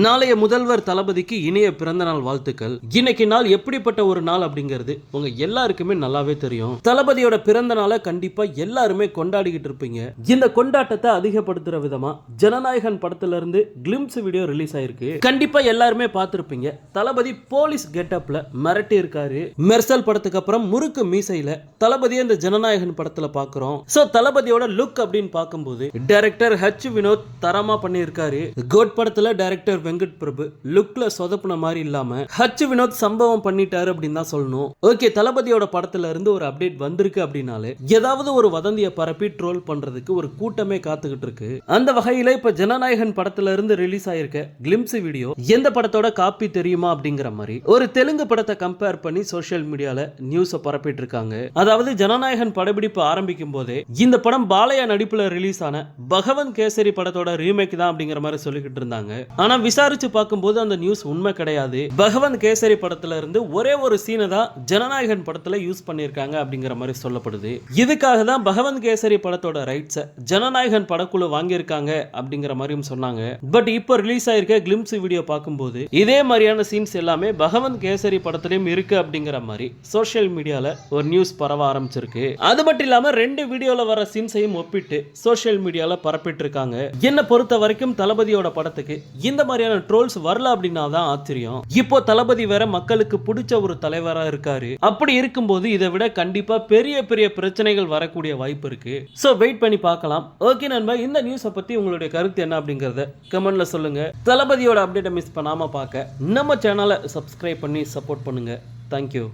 நாளைய முதல்வர் தளபதிக்கு இணைய பிறந்த நாள் வாழ்த்துக்கள். இன்னைக்கு நாள் எப்படிப்பட்ட ஒரு நாள் அப்படிங்கிறது உங்க எல்லாருக்குமே நல்லாவே தெரியும். தளபதியோட பிறந்த நாளை கண்டிப்பா எல்லாருமே கொண்டாடிக்கிட்டு இருப்பீங்க. இந்த கொண்டாட்டத்தை அதிகப்படுத்துற விதமா ஜனநாயகன் படத்துல இருந்து கிளிம்ஸ் வீடியோ ரிலீஸ் ஆயிருக்கு. கண்டிப்பா எல்லாருமே பார்த்திருப்பீங்க. தளபதி போலீஸ் கெட்டப்ல மிரட்டி இருக்காரு மெர்சல் படத்துக்கு அப்புறம் முறுக்கு மீசையில தளபதியை இந்த ஜனநாயகன் படத்துல பாக்குறோம் சோ தளபதியோட லுக் அப்படின்னு பார்க்கும்போது டைரக்டர் ஹச் வினோத் தரமா பண்ணியிருக்காரு. கோட் படத்துல டைரக்டர் வெங்கட் பிரபு லுக்ல சொதப்புன மாதிரி இல்லாம ஹச் வினோத் சம்பவம் பண்ணிட்டாரு அப்படின்னு தான் சொல்லணும். ஓகே தளபதியோட படத்துல இருந்து ஒரு அப்டேட் வந்திருக்கு அப்படின்னாலே ஏதாவது ஒரு வதந்தியை பரப்பி ட்ரோல் பண்றதுக்கு ஒரு கூட்டமே காத்துக்கிட்டு இருக்கு. அந்த வகையில இப்ப ஜனநாயகன் படத்துல இருந்து ரிலீஸ் ஆயிருக்க கிளிம்ஸ் வீடியோ எந்த படத்தோட காப்பி தெரியுமா அப்படிங்கிற மாதிரி ஒரு தெலுங்கு படத்தை கம்பேர் பண்ணி சோசியல் மீடியால நியூஸை பரப்பிட்டு இருக்காங்க. அதாவது ஜனநாயகன் படப்பிடிப்பு ஆரம்பிக்கும் போதே இந்த படம் பாலையா நடிப்புல ரிலீஸ் ஆன பகவன் கேசரி படத்தோட ரீமேக் தான் அப்படிங்கிற மாதிரி சொல்லிக்கிட்டு இருந்தாங்க. ஆனா விசாரிச்சு பார்க்கும்போது அந்த நியூஸ் உண்மை கிடையாது. பகவந்த் கேசரி படத்துல இருந்து ஒரே ஒரு சீனை தான் ஜனநாயகன் படத்துல யூஸ் பண்ணியிருக்காங்க அப்படிங்கிற மாதிரி சொல்லப்படுது. இதுக்காக தான் பகவந்த் கேசரி படத்தோட ரைட்ஸை ஜனநாயகன் படக்குழு வாங்கியிருக்காங்க அப்படிங்கிற மாதிரியும் சொன்னாங்க. பட் இப்போ ரிலீஸ் ஆயிருக்க கிளிம்ஸ் வீடியோ பார்க்கும்போது இதே மாதிரியான சீன்ஸ் எல்லாமே பகவந்த் கேசரி படத்துலயும் இருக்கு அப்படிங்கிற மாதிரி சோசியல் மீடியால ஒரு நியூஸ் பரவ ஆரம்பிச்சிருக்கு. அது மட்டும் இல்லாம ரெண்டு வீடியோல வர சீன்ஸையும் ஒப்பிட்டு சோசியல் மீடியால பரப்பிட்டு இருக்காங்க. என்ன பொறுத்த வரைக்கும் தளபதியோட படத்துக்கு இந்த மாதிரியான ட்ரோல்ஸ் வரல அப்படின்னா தான் ஆச்சரியம். இப்போ தளபதி வேற மக்களுக்கு பிடிச்ச ஒரு தலைவரா இருக்காரு. அப்படி இருக்கும்போது இதை விட கண்டிப்பா பெரிய பெரிய பிரச்சனைகள் வரக்கூடிய வாய்ப்பு இருக்கு. சோ வெயிட் பண்ணி பார்க்கலாம். ஓகே நண்பா இந்த நியூஸை பத்தி உங்களுடைய கருத்து என்ன அப்படிங்கறத கமெண்ட்ல சொல்லுங்க. தளபதியோட அப்டேட்டை மிஸ் பண்ணாம பார்க்க நம்ம சேனலை சப்ஸ்கிரைப் பண்ணி சப்போர்ட் பண்ணுங்க. தேங்க்யூ